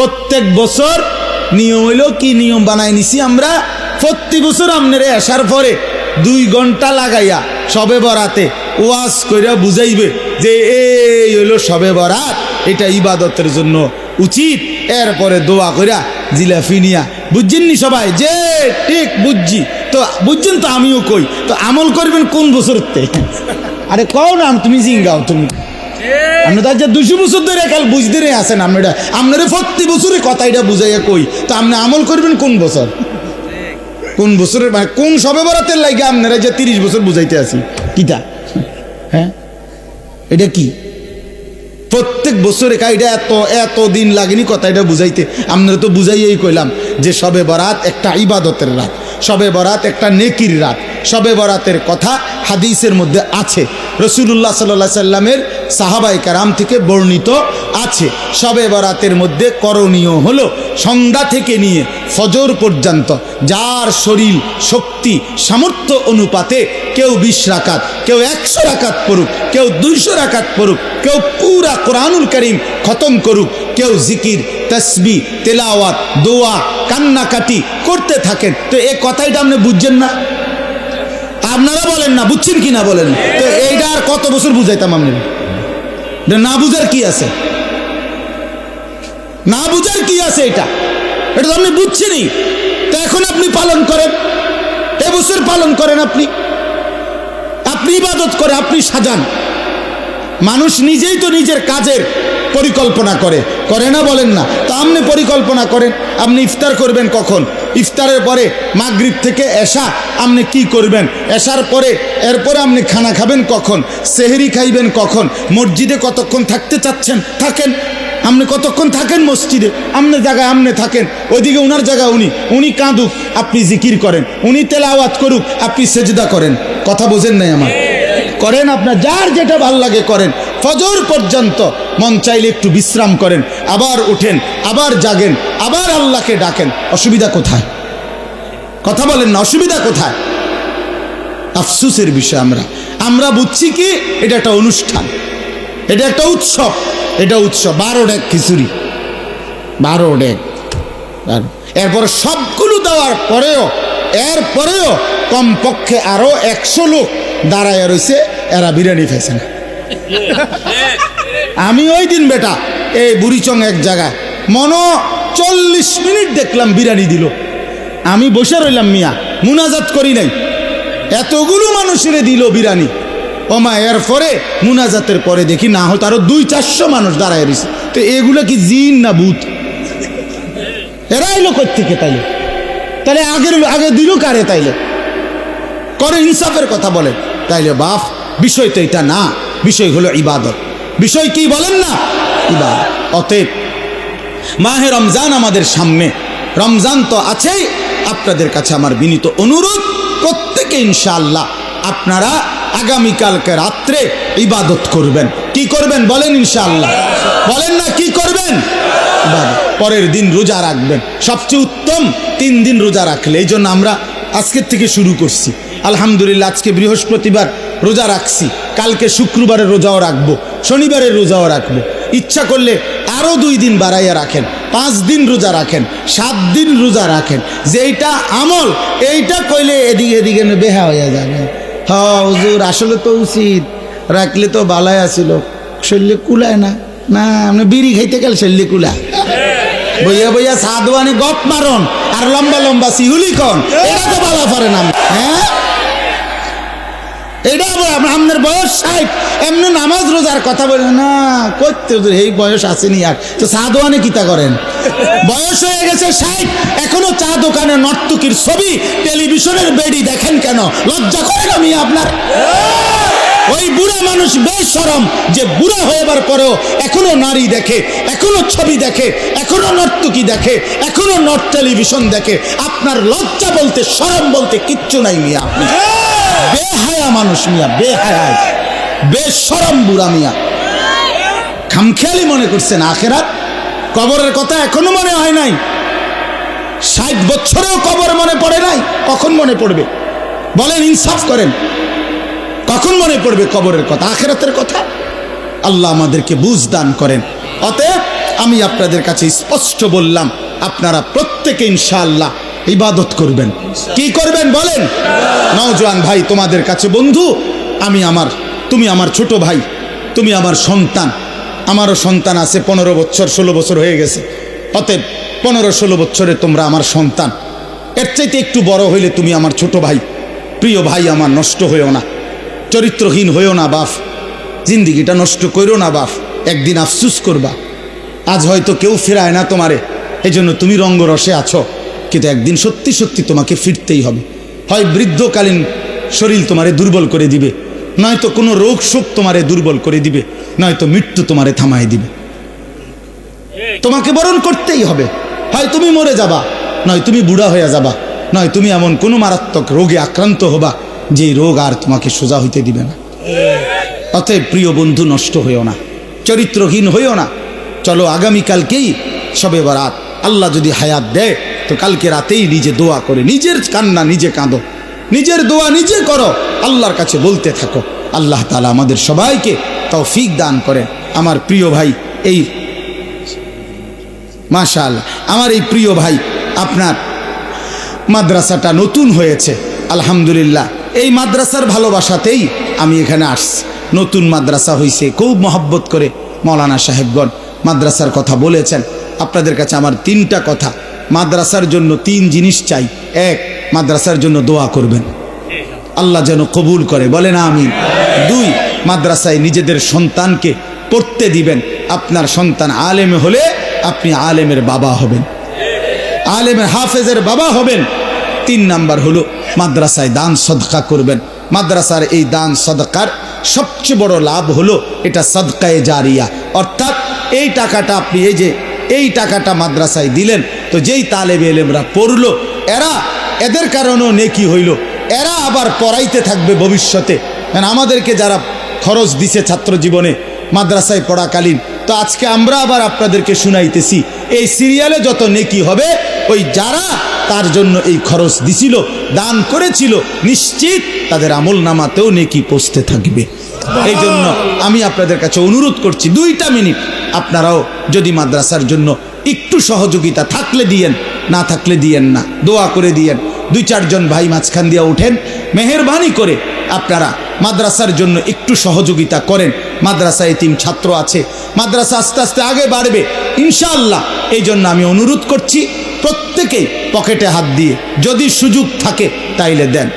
প্রত্যেক বছর নিয়ম হইল কি নিয়ম বানাই নিছি আমরা? প্রতি বছর আপনারে আসার পরে দুই ঘণ্টা লাগাইয়া সবে বরাতে ওয়াজ কইরা বুঝাইবে যে এই হইল সবে বরাত, এটা ইবাদতের জন্য উচিত। এরপরে দোয়া কইরা জিলাফি নিয়া। বুঝছেন নি সবাই? যে ঠিক বুঝছি। তো বুঝছেন তো আমিও কই। তো আমল করবেন কোন বছরতে? আরে কও না, তুমি জিঙ্গাও তুমি। বছর প্রতি বছরে এটা বুঝাইয়া কই। আমল করবেন কোন বছর? কোন মানে কোন সবে বরাতের আপনারা তিরিশ বছর বুঝাইতে হ্যাঁ? এটা কি? প্রত্যেক বছরে এত এত দিন লাগেনি কথা এটা বুঝাইতে। আপনারা তো বুঝাইয়াই কইলাম যে সবে বরাত একটা ইবাদতের রাত, সবে বরাত একটা নেকির রাত, সবে বরাতের কথা হাদিসের মধ্যে আছে। রসুল্লাহ সাল্লাহ সাল্লামের সাহাবাই কারাম থেকে বর্ণিত আছে। সবে বরাতের মধ্যে করণীয় হলো সন্ধ্যা থেকে নিয়ে ফজর পর্যন্ত যার শরীর শক্তি, সামর্থ্য অনুপাতে কেউ বিশ রাকাত, কেউ একশো রাকাত পড়ুক, কেউ দুইশো রাকাত পড়ুক, কেউ পুরা কোরআনুল করিম খতম করুক, কেউ জিকির তসবি তেলাওয়াত, দোয়া, কান্নাকাটি করতে থাকেন। তো এ কথাইটা আপনি বুঝছেন না? আপনারা বলেন না, বুঝছেন কি না বলেন? তো এইটা আর কত বছর বুঝাইতাম আপনি না বুঝার কি আছে? না বুঝার কি আছে এটা? এটা তো আপনি বুঝছেনই। তো এখন আপনি পালন করেন। এবছর পালন করেন আপনি। আপনি ইবাদত করে, আপনি সাজান। মানুষ নিজেই তো নিজের কাজের পরিকল্পনা করে। করে না বলেন না। তা আপনি পরিকল্পনা করেন। আপনি ইফতার করবেন কখন? ইফতারের পরে মাগরিব থেকে এসা আপনি কি করবেন? এসার পরে, এরপরে আপনি খানা খাবেন কখন? সেহেরি খাইবেন কখন? মসজিদে কতক্ষণ থাকতে চাচ্ছেন? থাকেন। আপনি কতক্ষণ থাকেন মসজিদে? আপনার জায়গায় আপনি থাকেন। ওইদিকে উনার জায়গায় উনি। উনি কাঁদুক, আপনি জিকির করেন। উনি তেলাওয়াত করুক, আপনি সেজদা করেন। কথা বোঝেন নাই আমার? করেন আপনার, যার যেটা ভালো লাগে করেন। ফজর পর্যন্ত মন চাইলে একটু বিশ্রাম করেন, আবার উঠেন, আবার জাগেন, আবার আল্লাহকে ডাকেন। অসুবিধা কোথায়? কথা বলেন না, অসুবিধা কোথায়? আফসুসের বিষয় আমরা। আমরা বুঝছি কি, এটা একটা অনুষ্ঠান। এটা একটা উৎসব। এটা উৎসব। বারো ডেক খিচুড়ি। বারো ডেক। এরপর সবগুলো দেওয়ার পরেও, এরপরেও কমপক্ষে আরও একশো লোক দাঁড়ায় রয়েছে, এরা বিরিয়ানি খাইছে না। আমি ওই দিন বেটা, এই বুড়িচং এক জায়গায়। মনো চল্লিশ মিনিট দেখলাম বিরিয়ানি দিল। আমি বসে রইলাম মিয়া, মুনাজাত করি নাই। এতগুলো মানুষের দিল বিরিয়ানি। ওমা এর পরে মুনাজাতের পরে দেখি না হয়তো আরও দুই, চারশো মানুষ দাঁড়ায় রয়েছে। তো এগুলো কি জিন না ভূত? এরা এলো থেকে তাইলে? তাহলে আগের, আগে দিল কারে তাইলে? করে ইনসাফের কথা বলেন তাইলে বাপ বিষয় তো এটা না। বিষয় হলো ইবাদত। বিষয় কি বলেন না? ইবাদত। অতএব মাহে রমজান আমাদের সামনে। রমজান তো আছেই। আপনাদের কাছে আমার বিনীত অনুরোধ, প্রত্যেকে ইনশাআল্লাহ আপনারা আগামীকালকে রাত্রে ইবাদত করবেন। কি করবেন বলেন ইনশাআল্লাহ। বলেন না কি করবেন। পরের দিন রোজা রাখবেন। সবচেয়ে উত্তম তিন দিন রোজা রাখলে। এই জন্য আমরা আজকের থেকে শুরু করছি। আলহামদুলিল্লাহ, আজকে বৃহস্পতিবার রোজা রাখছি। কালকে শুক্রবারের রোজাও রাখব, শনিবারের রোজাও রাখব। ইচ্ছা করলে আরও দুই দিন বাড়াইয়া রাখেন, পাঁচ দিন রোজা রাখেন, সাত দিন রোজা রাখেন। যেইটা আমল, এইটা কইলে এদিকে এদিকে বেহা হইয়া যাবে। হুজুর, আসলে তো উচিত। রাখলে তো বালাই আসিল শরীরে কুলায় না। না, আপনি বিড়ি খাইতে গেলে শরীরে কুলা বইয়া বইয়া সাদওয়ানি গপ মারন, আর লম্বা লম্বা সিহুলি কন। এটা তো বালা পারেন আমি হ্যাঁ? এটা আবার আপ- আপনার বয়স ষাট। এমনি নামাজ রোজার কথা বলে, না করতে এই বয়স আসেনি আর। তো চা দোকানে কিতা করেন? বয়স হয়ে গেছে ষাট, এখনও চা দোকানে নর্তকীর ছবি, টেলিভিশনের বেডি দেখেন কেন? লজ্জা করেন আমি আপনার? ওই বুড়া মানুষ বেশ সরম যে বুড়া হয়েবার পরেও এখনও নারী দেখে, এখনও ছবি দেখে, এখনও নর্তকী দেখে, এখনও নর্থ টেলিভিশন দেখে। আপনার লজ্জা বলতে সরম বলতে কিচ্ছু নাই মিয়া। আপনি বেহায়া মানুষ মিয়া, বেহায়া। বেশ সরম বুড়া মিয়া। খামখেয়ালি মনে করছেন আখেরাত? কবরের কথা এখনও মনে হয় নাই। ষাট বছরেও কবর মনে পড়ে নাই, কখন মনে পড়বে? বলেন, ইনসাফ করেন। কখন মনে পড়বে কবরের কথা, আখেরাতের কথা? আল্লাহ আমাদেরকে বুঝ দান করেন। অতএব আমি আপনাদের কাছে স্পষ্ট বললাম, আপনারা প্রত্যেকে ইনশাআল্লাহ ইবাদত করবেন। কি করবেন বলেন? নওজোয়ান ভাই, তোমাদের কাছে বন্ধু, আমি আমার, তুমি আমার ছোট ভাই, তুমি আমার সন্তান। আমারও সন্তান আছে, পনেরো বছর, ষোলো বছর হয়ে গেছে। অতএব পনেরো, ষোলো বছরে তোমরা আমার সন্তান। এর চাইতে একটু বড় হইলে তুমি আমার ছোট ভাই। প্রিয় ভাই আমার, নষ্ট হয়েও না। চরিত্রহীন হয়েও না বাফ জিন্দিগিটা নষ্ট করো না বাফ একদিন আফসুস করবা। আজ হয়তো কেউ ফেরায় না তোমারে। এই জন্য তুমি রঙ্গরসে আছো। কিন্তু একদিন সত্যি সত্যি তোমাকে ফিরতেই হবে। হয় বৃদ্ধকালীন শরীর তোমারে দুর্বল করে দিবে, নয়তো কোনো রোগ শোক তোমারে দুর্বল করে দিবে, নয়তো মৃত্যু তোমারে থামায় দিবে। তোমাকে বরণ করতেই হবে। হয় তুমি মরে যাবা, নয় তুমি বুড়া হয়ে যাবা, নয় তুমি এমন কোনো মারাত্মক রোগে আক্রান্ত হবা যে রোগ আর তোমাকে সোজা হইতে দিবে না। অতএব প্রিয় বন্ধু, নষ্ট হইও না, চরিত্রহীন হইও না। চলো আগামীকালকেই সবে বরাত। আল্লাহ যদি হায়াত দেয় তো কালকে রাতেই নিজে দোয়া করে। নিজের কান্না নিজে কাঁদো। নিজের দোয়া নিজে করো। আল্লাহর কাছে বলতে থাকো। আল্লাহ তালা আমাদের সবাইকে তৌফিক দান করেন আমার প্রিয় ভাই, এই মাশাল আমার এই প্রিয় ভাই, আপনার মাদ্রাসাটা নতুন হয়েছে। আলহামদুলিল্লাহ। এই মাদ্রাসার ভালোবাসাতেই আমি এখানে আসছি। নতুন মাদ্রাসা হয়েছে খুব মহব্বত করে মৌলানা সাহেবগণ মাদ্রাসার কথা বলেছেন। আপনাদের কাছে আমার তিনটা কথা। মাদ্রাসার জন্য তিন জিনিস চাই। এক, মাদ্রাসার জন্য দোয়া করবেন। আল্লাহ যেন কবুল করে। বলেন আমি দুই, মাদ্রাসায় নিজেদের সন্তানকে পড়তে দিবেন। আপনার সন্তান আলেম হলে আপনি আলেমের বাবা হবেন। আলেমের হাফেজের বাবা হবেন। তিন নাম্বার হলো মাদ্রাসায় দান সদকা করবেন। মাদ্রাসার এই দান সদকার সবচেয়ে বড় লাভ হলো এটা সদকায়ে জারিয়া। অর্থাৎ এই টাকাটা আপনি এই যে, এই টাকাটা মাদ্রাসায় দিলেন তো যেই তালেবে এলেমরা পড়ল, এরা এদের কারণেও নেকি হইল। এরা আবার পড়াইতে থাকবে ভবিষ্যতে। কারণ আমাদেরকে যারা খরচ দিছে ছাত্র জীবনে, মাদ্রাসায় পড়াকালীন, তো আজকে আমরা আবার আপনাদেরকে শুনাইতেছি, এই সিরিয়ালে যত নেকি হবে, ওই যারা তার জন্য এই খরচ দিছিল, দান করেছিল, নিশ্চিত তাদের আমল নামাতেও নেকি পৌঁছতে থাকবে। এই জন্য আমি আপনাদের কাছে অনুরোধ করছি, দুইটা মিনিট, আপনারাও যদি মাদ্রাসার জন্য একটু সহযোগিতা থাকলে দিয়েন, না থাকলে দিয়েন না। দোয়া করে দিয়েন। দুই চারজন ভাই মাঝখান দিয়ে ওঠেন মেহরবানি করে আপনারা মাদ্রাসার জন্য একটু সহযোগিতা করেন। মাদ্রাসায় তিন ছাত্র আছে, মাদ্রাসা আস্তে আস্তে আগে বাড়বে, ইনশাআল্লাহ। এই জন্য আমি অনুরোধ করছি, প্রত্যেকেই পকেটে হাত দিয়ে যদি সুযোগ থাকে, তাইলে দেন।